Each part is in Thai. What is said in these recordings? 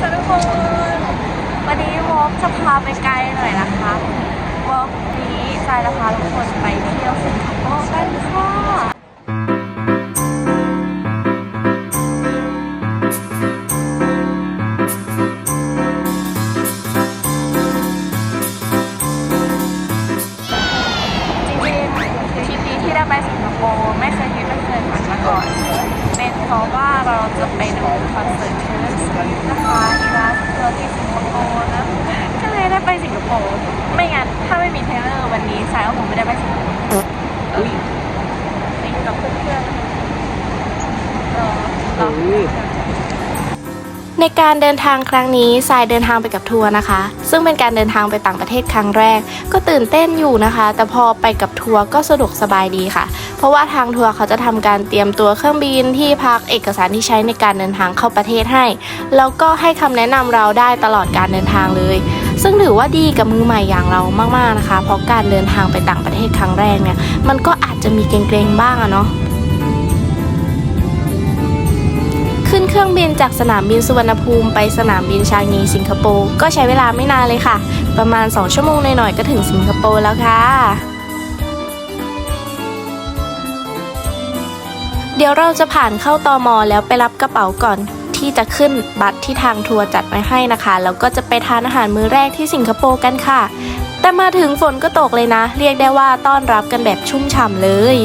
ค่ะทุกคน วันนี้วอล์กจะพาไปไกลหน่อยนะคะวอล์กนี้ใจจะพาทุกคนไปเที่ยวสิงคโปร์กันค่ะ ในการเดินทางครั้งนี้ทรายเดินทางไปกับทัวร์นะคะ ซึ่งเป็นการเดินทางไปต่างประเทศครั้งแรก ก็ตื่นเต้นอยู่นะคะ แต่พอไปกับทัวร์ก็สะดวกสบายดีค่ะ เพราะว่าทางทัวร์เขาจะทำการเตรียมตัวเครื่องบินที่พักเอกสารที่ใช้ในการเดินทางเข้าประเทศให้ แล้วก็ให้คำแนะนำเราได้ตลอดการเดินทางเลย ซึ่งถือว่าดีกับมือใหม่อย่างเรามากๆนะคะ เพราะการเดินทางไปต่างประเทศครั้งแรกเนี่ยมันก็อาจจะมีเกรงๆบ้างอะเนาะ เครื่องบินจากสนามบินสุวรรณภูมิไปสนามบินชางงีสิงคโปร์ก็ใช้เวลาไม่นานเลยค่ะ ประมาณ 2 ชั่วโมงหน่อยๆก็ถึงสิงคโปร์แล้วค่ะ เดี๋ยวเราจะผ่านเข้าตอมอแล้วไปรับกระเป๋าก่อนที่จะขึ้นบัตรที่ทางทัวร์จัดไว้ให้นะคะ แล้วก็จะไปทานอาหารมื้อแรกที่สิงคโปร์กันค่ะ แต่มาถึงฝนก็ตกเลยนะ เรียกได้ว่าต้อนรับกันแบบชุ่มฉ่ำเลย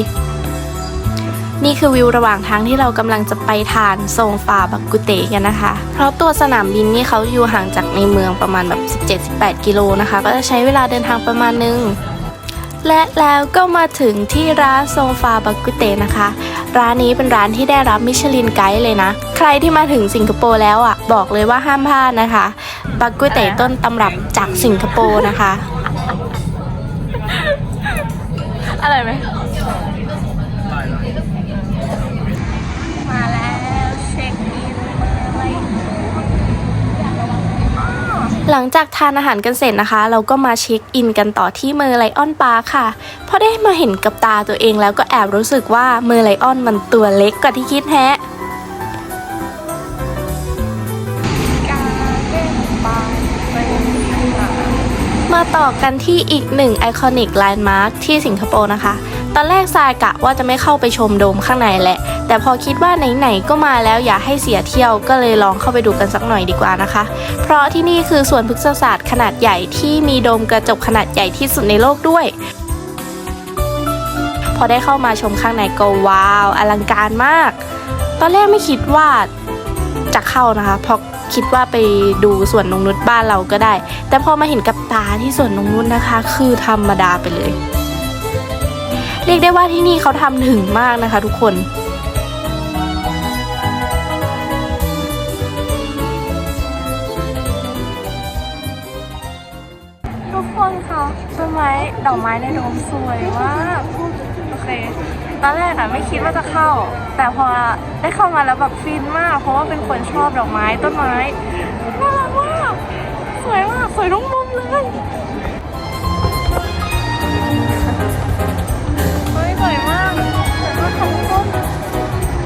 นี่คือวิวระหว่างทางที่เรากำลังจะไปทานโซงฟาบักกุเตกันนะคะ เพราะตัวสนามบินนี่เขาอยู่ห่างจากในเมืองประมาณแบบ 17-18 กิโลนะคะ ก็จะใช้เวลาเดินทางประมาณนึงและแล้วก็มาถึงที่ร้านโซงฟาบักกุเตนะคะ ร้านนี้เป็นร้านที่ได้รับมิชลินไกด์เลยนะ ใครที่มาถึงสิงคโปร์แล้วอะ บอกเลยว่าห้ามพลาดนะคะบักกุเตต้นตำรับจากสิงคโปร์นะคะ อะไรไหม หลังจากทานอาหารกันเสร็จนะคะ เราก็มาเช็คอินกันต่อที่เมอร์ไลออนปาร์ค่ะพอได้มาเห็นกับตาตัวเองแล้วก็แอบรู้สึกว่าเมอร์ไลออนมันตัวเล็กกว่าที่คิดแฮะการเล่นบาสเป็นค่ะมาต่อกันที่อีกหนึ่งไอคอนิกแลนด์มาร์คที่สิงคโปร์นะคะ ตอนแรกทรายกะว่าจะไม่เข้าไปชมโดมข้างในแหละ แต่พอคิดว่าไหนๆก็มาแล้วอย่าให้เสียเที่ยวก็เลยลองเข้าไปดูกันสักหน่อยดีกว่านะคะ เพราะที่นี่คือสวนพฤกษศาสตร์ขนาดใหญ่ที่มีโดมกระจกขนาดใหญ่ที่สุดในโลกด้วยพอได้เข้ามาชมข้างในก็ว้าว อลังการมาก ตอนแรกไม่คิดว่าจะเข้านะคะเพราะคิดว่าไปดูสวนนงนุษบ้านเราก็ได้ แต่พอมาเห็นกับตาที่สวนนงนุษนะคะ คือธรรมดาไปเลย เรียกได้ว่าที่นี่เขาทำถึงมากนะคะทุกคนทุกคนคะต้นไม้ดอกไม้ในโดมสวยมากโอเคตอนแรกอะไม่คิดว่าจะเข้า แต่พอได้เข้ามาแล้วแบบฟินมาก เพราะว่าเป็นคนชอบดอกไม้ต้นไม้น่ารักมากสวยมากสวยทุกมุมเลย ค่ะทุกคน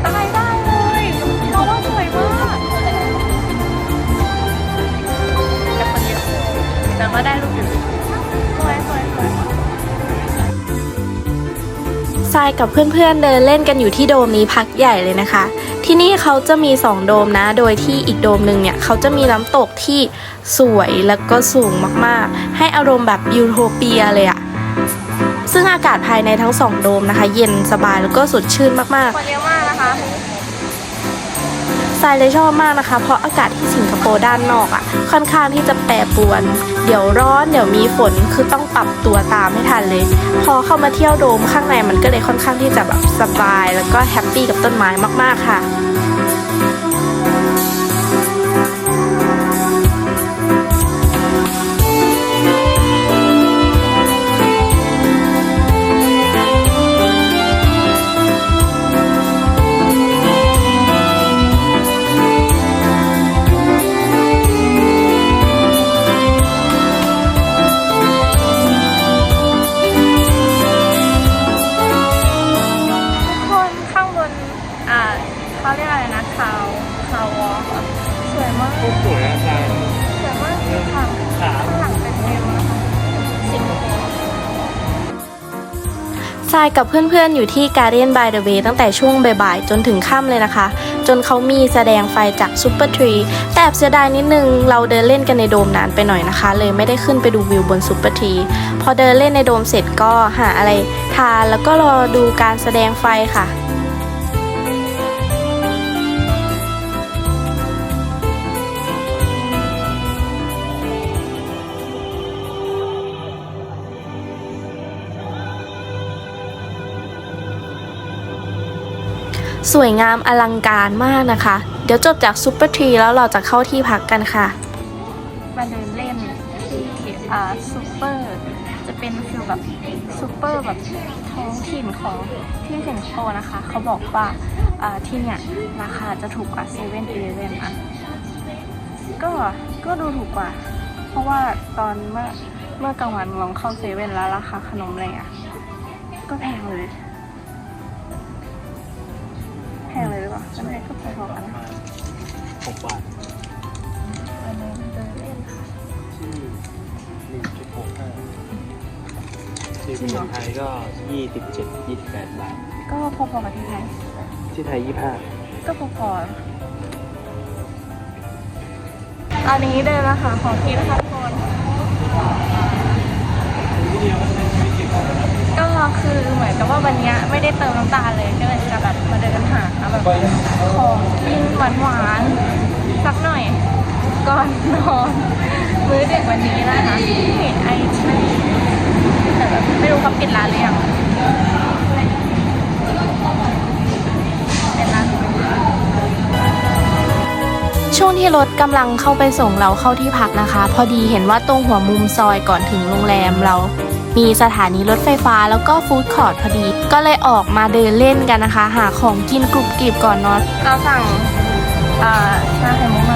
ตายได้เลยเพราะว่าสวยมากแต่คนเยอะแต่ก็ได้รูปอยู่สวยสวยสวยทรายกับเพื่อนๆเดินเล่นกันอยู่ที่โดมนี้พักใหญ่เลยนะคะ ที่นี่เขาจะมี 2 โดมนะ โดยที่อีกโดมหนึ่งเนี่ยเขาจะมีน้ำตกที่สวยแล้วก็สูงมากๆ ให้อารมณ์แบบยูโทเปียเลยอะ ซึ่งอากาศภายในทั้งสองโดมนะคะ เย็นสบายแล้วก็สดชื่นมากๆ คนเยอะมากนะคะทรายเลยชอบมากนะคะ เพราะอากาศที่สิงคโปร์ด้านนอกอะ่ะ ค่อนข้างที่จะแปรปรวน เดี๋ยวร้อนเดี๋ยวมีฝนคือต้องปรับตัวตามให้ทันเลย พอเข้ามาเที่ยวโดมข้างในมันก็เลยค่อนข้างที่จะแบบสบาย แล้วก็แฮปปี้กับต้นไม้มากๆค่ะายกับเพื่อนๆอยู่ที่ Guardian by the Bay ตั้งแต่ช่วงบ่ายๆ จนถึงค่ำเลยนะคะ จนเขามีแสดงไฟจาก Super Tree แต่บเสียดายนิดนึง เราเดินเล่นกันในโดมนานไปหน่อยนะคะ เลยไม่ได้ขึ้นไปดูวิวบน Super Tree พอเดินเล่นในโดมเสร็จก็หาอะไรทานแล้วก็รอดูการแสดงไฟค่ะ สวยงามอลังการมากนะคะ เดี๋ยวจบจากซูเปอร์ทรีแล้วเราจะเข้าที่พักกันค่ะ มาเดินเล่นที่อ่าซูเปอร์จะเป็นฟิลแบบซูเปอร์แบบท้องถิ่นของที่สิงคโปร์นะคะ เขาบอกว่าอ่าที่เนี่ยราคาจะถูกกว่าเซเว่นอีเลเว่นอะก็ก็ดูถูกกว่า เพราะว่าตอนเมื่อเมื่อกลางวันลองเข้าเซเว่นแล้วราคาขนมอะไรอะก็แพงเลย หกบาทวันนี้เดินเล่นค่ะที่หนึ่งจุดหกห้าที่เป็นไทยก็ยี่สิบเจ็ดยี่สิบแปดบาท ก็พอๆกับที่ไทยที่ไทยยี่ห้าก็พอๆตอนนี้เดินมาหาของที่นะคะทุกคนก็คือเหมือนกับว่าวันเนี้ยไม่ได้เติมน้ำตาลเลยก็เลยจะแบบมาเดินหาแบบของกินหวานๆสักหน่อย ก่อนนอนมื้อเด็กวันนี้นะคะนี่ไอทีแต่แบบไม่รู้เขาปิดร้านหรือยังเป็นร้านช่วงที่รถกำลังเข้าไปส่งเราเข้าที่พักนะคะ พอดีเห็นว่าตรงหัวมุมซอยก่อนถึงโรงแรมเรา มีสถานีรถไฟฟ้าแล้วก็ฟู้ดคอร์ทพอดี ก็เลยออกมาเดินเล่นกันนะคะ หาของกินกรุบกริบก่อนนอนเราสั่งอ่าชาไข่มุกมา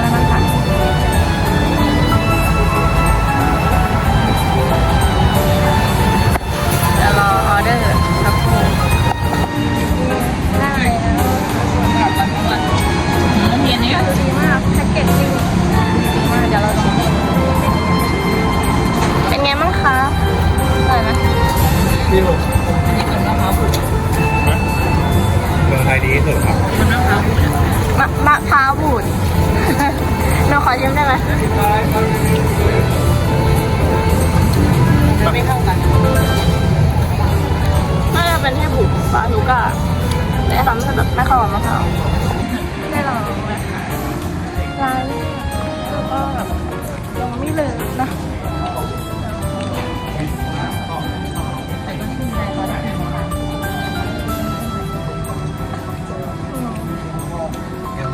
เลยนะ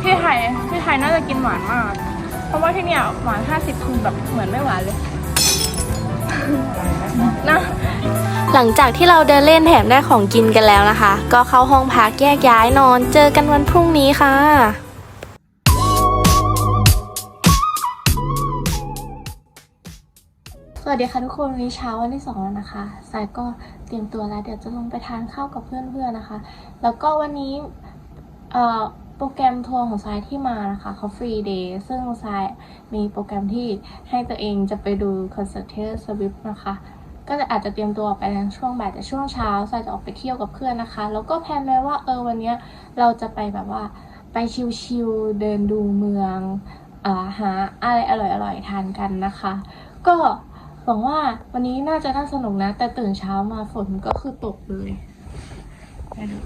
พี่ไทยพี่ไทยน่าจะกินหวานมาก เพราะว่าที่เนี่ยหวาน50คือแบบเหมือนไม่หวานเลยนะหลังจากที่เราเดินเล่นแถมได้ของกินกันแล้วนะคะ ก็เข้าห้องพักแยกย้ายนอน เจอกันวันพรุ่งนี้ค่ะ วัสดีค่ะทุกคนวันนี้เช้าวันที่สองแล้วนะคะสายก็เตรียมตัวแล้ว เดี๋ยวจะลงไปทานข้าวกับเพื่อนๆนะคะ แล้วก็วันนี้โปรแกรมทัวร์ของสายที่มานะคะเขาฟรีเดย์ซึ่งสายมีโปรแกรมที่ให้ตัวเองจะไปดูคอนเสิร์ตเทเลสวิฟนะคะ ก็จะอาจจะเตรียมตัวไปในช่วงบ่ายแต่ช่วงเช้าสายจะออกไปเที่ยวกับเพื่อนนะคะ แล้วก็แพลนไว้ว่าเออวันนี้เราจะไปแบบว่าไปชิลๆเดินดูเมืองอาหาอะไรอร่อยๆทานกันนะคะ ก็ หวังว่าวันนี้น่าจะน่าสนุกนะ แต่ตื่นเช้ามาฝนก็คือตกเลยไปดู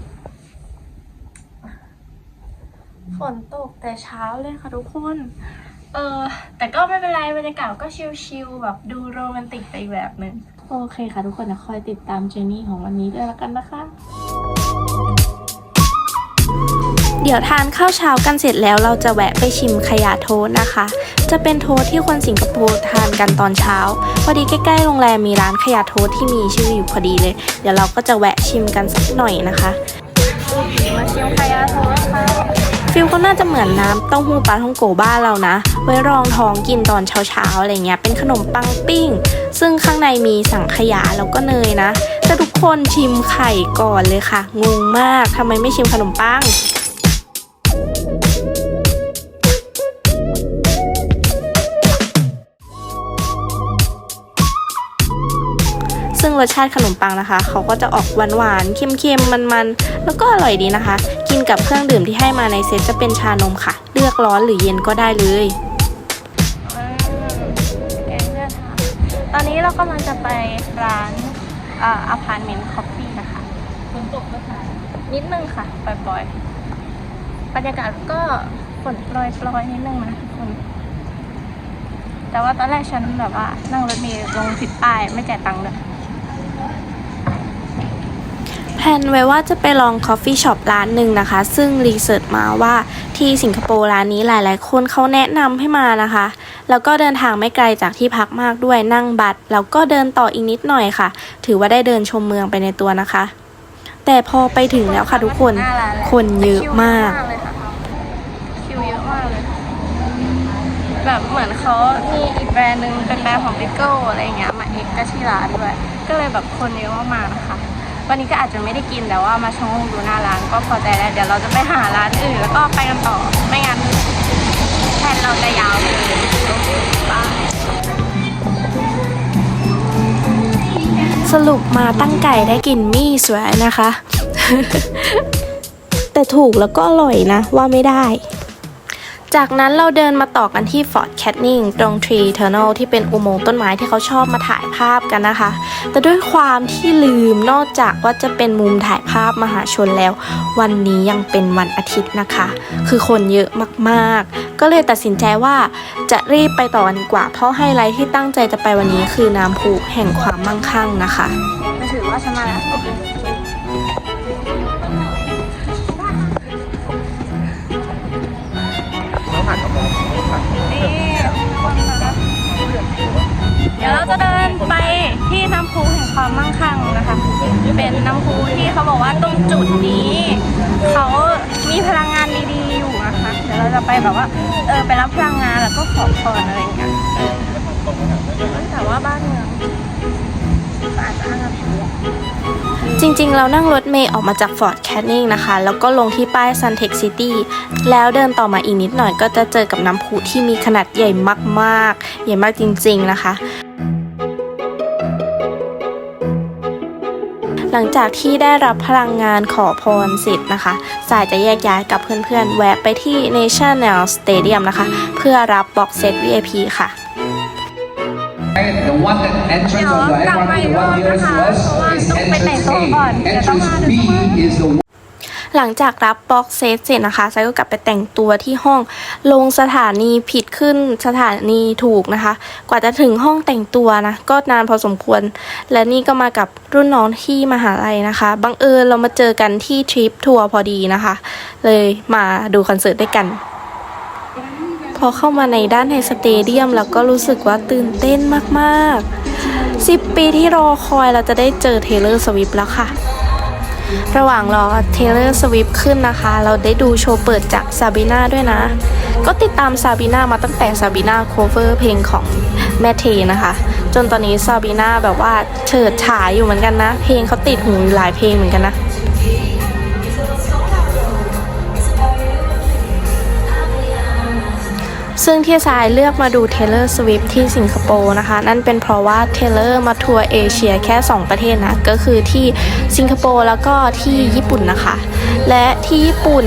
ฝนตกแต่เช้าเลยค่ะทุกคน เออ แต่ก็ไม่เป็นไรบรรยากาศก็ชิลๆแบบดูโรแมนติกไปอีกแบบหนึ่งโอเคค่ะทุกคนนะคอยติดตามเจอร์นี่ของวันนี้ด้วยแล้วกันนะคะ เดี๋ยวทานข้าวเช้ากันเสร็จแล้วเราจะแวะไปชิมขยะโทสนะคะ จะเป็นโทสที่คนสิงคโปร์ทานกันตอนเช้า พอดีใกล้ๆโรงแรมมีร้านขยะโทสที่มีชื่ออยู่พอดีเลย เดี๋ยวเราก็จะแวะชิมกันสักหน่อยนะคะ มาชิมไคยาโทสค่ะฟิลก็น่าจะเหมือนน้ำเต้าหู้ปลาท่องโกบ้านเรานะ ไว้รองท้องกินตอนเช้าๆอะไรเงี้ย เป็นขนมปังปิ้ง ซึ่งข้างในมีสังขยาแล้วก็เนยนะ แต่ทุกคนชิมไข่ก่อนเลยค่ะ งงมากทำไมไม่ชิมขนมปัง รสชาติขนมปังนะคะ เขาก็จะออกหวานๆ เค็มๆ มันๆ แล้วก็อร่อยดีนะคะ กินกับเครื่องดื่มที่ให้มาในเซตจะเป็นชานมค่ะ เลือกร้อนหรือเย็นก็ได้เลยแกงเลือดค่ะตอนนี้เรากำลังจะไปร้านอาอพาร์ตเมนต์คอฟฟี่นะคะฝนตกนะคะนิดนึงค่ะปล่อยๆบรรยากาศก็ฝนโปรยๆนิดนึงนะทุกคน แต่ว่าตอนแรกฉันแบบว่านั่งรถเมล์ลงผิดป้ายไม่จ่ายตังค์เลย พลนไว้ว่าจะไปลองคอฟฟี่ช็อปร้านหนึ่งนะคะ ซึ่งรีเสิร์ชมาว่าที่สิงคโปร์ร้านนี้หลาย ๆ คนเขาแนะนำให้มานะคะ แล้วก็เดินทางไม่ไกลจากที่พักมากด้วยนั่งบัสแล้วก็เดินต่ออีกนิดหน่อยค่ะ ถือว่าได้เดินชมเมืองไปในตัวนะคะ แต่พอไปถึงแล้วค่ะทุกคนหาร้าแล้วคนเยอะมากเลยค่ะคิวเยอะมากเลยแบบเหมือนเขามีอีกแบรนด์หนึ่งเป็นแบรนด์ของ b ิ g เกิลอะไรเงี้ยมาเอกก็ที่ร้านด้วยก็เลยแบบคนเยอะมากๆนะคะ วันนี้ก็อาจจะไม่ได้กินแต่ว่ามาชงดูหน้าร้านก็พอใจแล้วเดี๋ยวเราจะไปหาร้านอื่นแล้วก็ไปกันต่อไม่งั้นแทนเราจะยาวเลยบ้ายสรุปมาตั้งไก่ได้กินมี่สวยนะคะ แต่ถูกแล้วก็อร่อยนะว่าไม่ได้ จากนั้นเราเดินมาต่อกันที่ฟอร์ c แค n นิงตรงทรีเทอร์นลที่เป็นอุโมงค์ต้นไม้ที่เขาชอบมาถ่ายภาพกันนะคะ แต่ด้วยความที่ลืมนอกจากว่าจะเป็นมุมถ่ายภาพมหาชนแล้ว วันนี้ยังเป็นวันอาทิตย์นะคะ คือคนเยอะมากๆ ก็เลยตัดสินใจว่าจะรีบไปต่อกันดีกว่า เพราะไฮไลท์ที่ตั้งใจจะไปวันนี้คือน้ำพุแห่งความมั่งคั่งนะคะมาถือว่าฉันมาแล้ว ความมั่งคั่งนะคะ เป็นน้ำพุที่เขาบอกว่าตรงจุดนี้เขามีพลังงานดีๆอยู่นะคะเดี๋ยวเราจะไปแบบว่าเออไปรับพลังงานแล้วก็ขอพรอะไรอย่างเงี้ยเออแต่ว่าบ้านเมืองก็อาจจะอ้างจริงๆ เรานั่งรถเมย์ออกมาจากฟอร์ c แค n นิงนะคะ แล้วก็ลงที่ป้าย Suntex City แล้วเดินต่อมาอีกนิดหน่อยก็จะเจอกับน้ำพุที่มีขนาดใหญ่มากๆ ใหญ่มากจริงๆนะคะ หลังจากที่ได้รับพลังงานขอพรเสร็จนะคะ สายจะแยกย้ายกับเพื่อนๆ แวะไปที่ National Stadium นะคะ เพื่อรับบ็อกเซต VIP ค่ะ The one that entrance เดี๋ยว of the กลับมาอีก MRT, รอบ the one นะ nearest คะ to us เพราะว่า is ต้องไปแต่ง entrance ตัวก่อน A. เดี๋ยวต้อง Entrance มาดู B ว่า is the หลังจากรับบ็อกเซตเสร็จนะคะไซก็กลับไปแต่งตัวที่ห้อง ลงสถานีผิดขึ้นสถานีถูกนะคะ กว่าจะถึงห้องแต่งตัวนะก็นานพอสมควร และนี่ก็มากับรุ่นน้องที่มหาลัยนะคะบังเอิญเรามาเจอกันที่ทริปทัวร์พอดีนะคะ เลยมาดูคอนเสิร์ตด้วยกันพอเข้ามาในด้านในสเตเดียมแล้วก็รู้สึกว่าตื่นเต้นมาก ๆ 10 ปีที่รอคอยเราจะได้เจอเทเลอร์สวิฟแล้วค่ะ ระหว่างรอเทเลอร์สวิฟขึ้นนะคะ เราได้ดูโชว์เปิดจากซาบีนาด้วยนะ ก็ติดตามซาบีนามาตั้งแต่ซาบีนาโคเวอร์เพลงของแม่เทนะคะ จนตอนนี้ซาบีนาแบบว่าเฉิดฉายอยู่เหมือนกันนะ เพลงเขาติดหูหลายเพลงเหมือนกันนะ ซึ่งที่สายเลือกมาดู Taylor Swift ที่สิงคโปร์นะคะ นั่นเป็นเพราะว่า Taylor มาทัวร์เอเชียแค่ 2 ประเทศนะ ก็คือที่สิงคโปร์แล้วก็ที่ญี่ปุ่นนะคะ และที่ญี่ปุ่น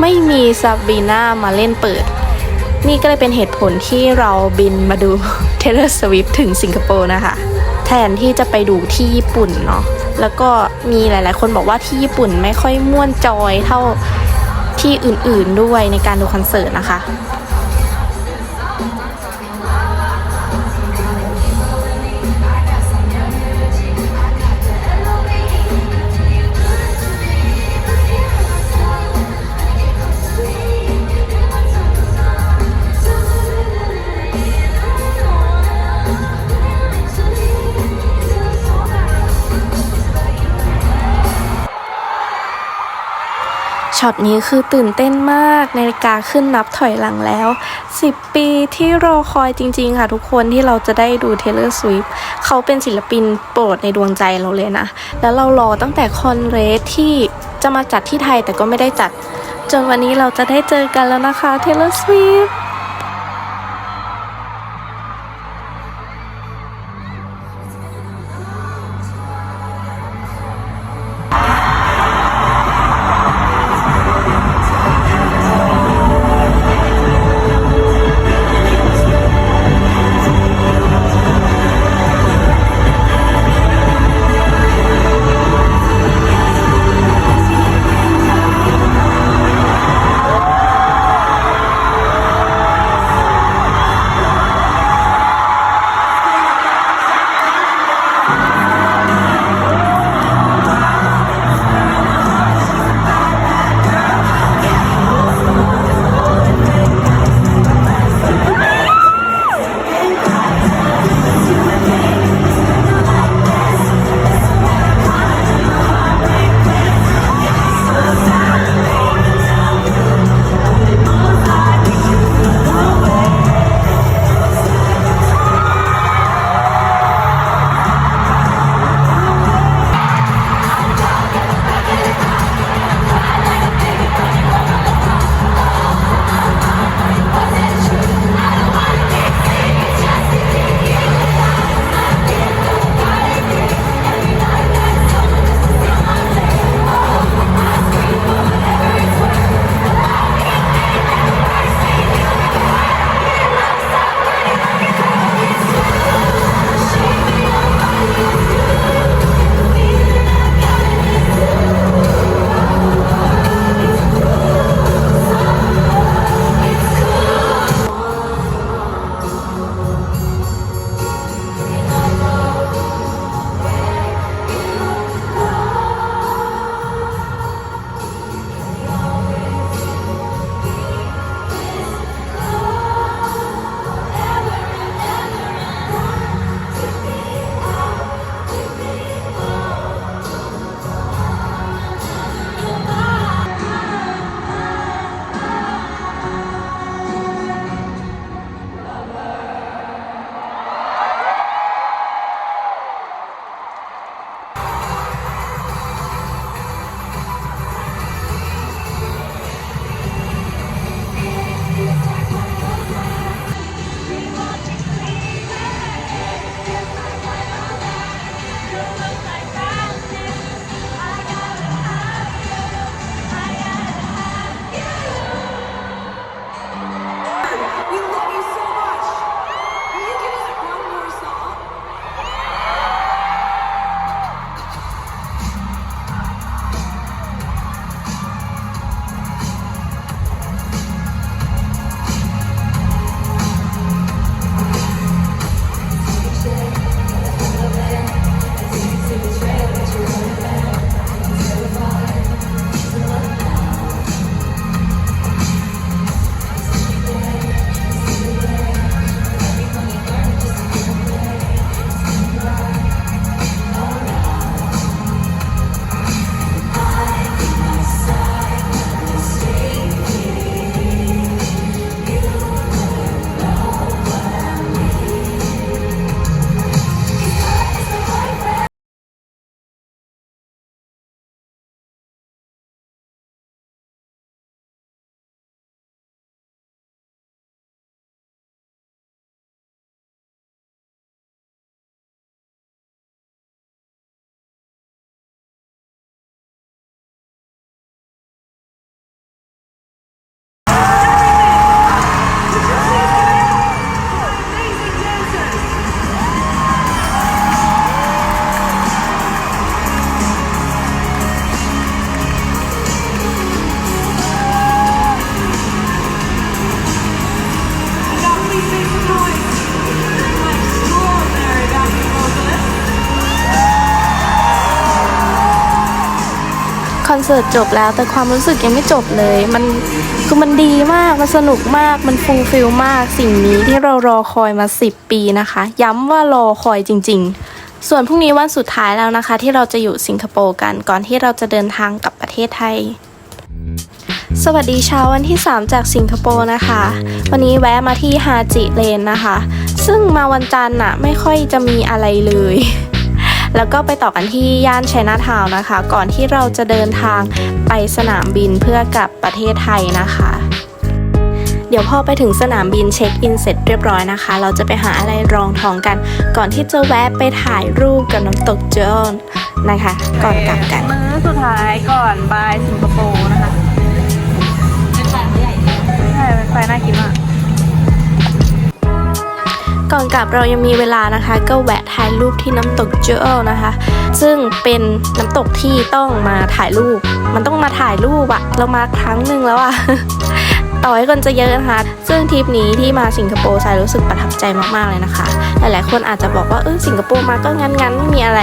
ไม่มีซาบีน่ามาเล่นเปิด นี่ก็เลยเป็นเหตุผลที่เราบินมาดู Taylor Swift ถึงสิงคโปร์นะคะ แทนที่จะไปดูที่ญี่ปุ่นเนาะแล้วก็มีหลาย ๆ คนบอกว่าที่ญี่ปุ่นไม่ค่อยม่วนจอยเท่าที่อื่น ๆ ด้วยในการดูคอนเสิร์ตนะคะ ช็อตนี้คือตื่นเต้นมากนาฬิกาขึ้นนับถอยหลังแล้ว 10 ปีที่รอคอยจริงๆ ค่ะทุกคนที่เราจะได้ดู Taylor Swift เขาเป็นศิลปินโปรดในดวงใจเราเลยนะ แล้วเรารอตั้งแต่คอนเรสที่จะมาจัดที่ไทยแต่ก็ไม่ได้จัด จนวันนี้เราจะได้เจอกันแล้วนะคะ Taylor Swift คอนเสิร์ตจบแล้วแต่ความรู้สึกยังไม่จบเลย มันคือมันดีมาก มันสนุกมาก มันฟูลฟิลมาก สิ่งนี้ที่เรารอคอยมา 10 ปีนะคะ ย้ำว่ารอคอยจริง ๆ ส่วนพรุ่งนี้วันสุดท้ายแล้วนะคะ ที่เราจะอยู่สิงคโปร์กันก่อนที่เราจะเดินทางกลับประเทศไทยสวัสดีเช้าวันที่ 3 จากสิงคโปร์นะคะ วันนี้แวะมาที่ฮาจิเลนนะคะ ซึ่งมาวันจันทร์น่ะไม่ค่อยจะมีอะไรเลย แล้วก็ไปต่อกันที่ย่านไชน่าทาวน์นะคะ ก่อนที่เราจะเดินทางไปสนามบินเพื่อกลับประเทศไทยนะคะเดี๋ยวพอไปถึงสนามบินเช็คอินเสร็จเรียบร้อยนะคะ เราจะไปหาอะไรรองท้องกัน ก่อนที่จะแวะไปถ่ายรูปกับน้ำตกเจอนนะคะ ก่อนกลับกัน มื้อสุดท้ายก่อนบายสิงคโปร์นะคะเป็นไฟใหญ่ใช่เป็นไฟน่ากินมาก ก่อนกลับเรายังมีเวลานะคะ ก็แวะถ่ายรูปที่น้ำตกเจอลนะคะ ซึ่งเป็นน้ำตกที่ต้องมาถ่ายรูป มันต้องมาถ่ายรูปอะเรามาครั้งหนึ่งแล้วอะต่อให้คนจะเยอะนะคะ ซึ่งทริปนี้ที่มาสิงคโปร์ทรายรู้สึกประทับใจมากๆเลยนะคะ หลายๆคนอาจจะบอกว่าเออสิงคโปร์มาก็งั้นๆไม่มีอะไร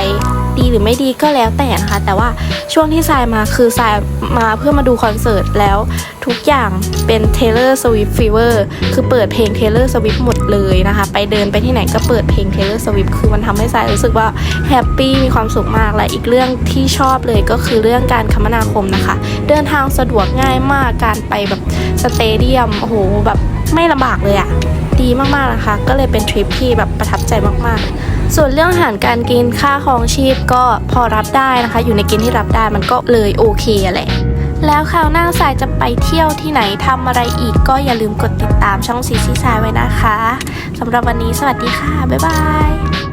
ดีหรือไม่ดีก็แล้วแต่นะคะ แต่ว่าช่วงที่ทรายมาคือทรายมาเพื่อมาดูคอนเสิร์ตแล้วทุกอย่างเป็น Taylor Swift Fever คือเปิดเพลง Taylor Swift หมดเลยนะคะ ไปเดินไปที่ไหนก็เปิดเพลง Taylor Swift คือมันทำให้ทรายรู้สึกว่าแฮปปี้มีความสุขมากและอีกเรื่องที่ชอบเลยก็คือเรื่องการคมนาคมนะคะ เดินทางสะดวกง่ายมากการไปแบบสเตเดียมโอ้โหแบบไม่ลำบากเลยอะดีมากๆนะคะ ก็เลยเป็นทริปที่แบบประทับใจมากๆ ส่วนเรื่องอาหารการกินค่าครองชีพก็พอรับได้นะคะ อยู่ในเกณฑ์ที่รับได้มันก็เลยโอเคแหละแล้วคราวหน้าสายจะไปเที่ยวที่ไหนทำอะไรอีกก็อย่าลืมกดติดตามช่องซีซีสายไว้นะคะสำหรับวันนี้สวัสดีค่ะ บ๊ายบาย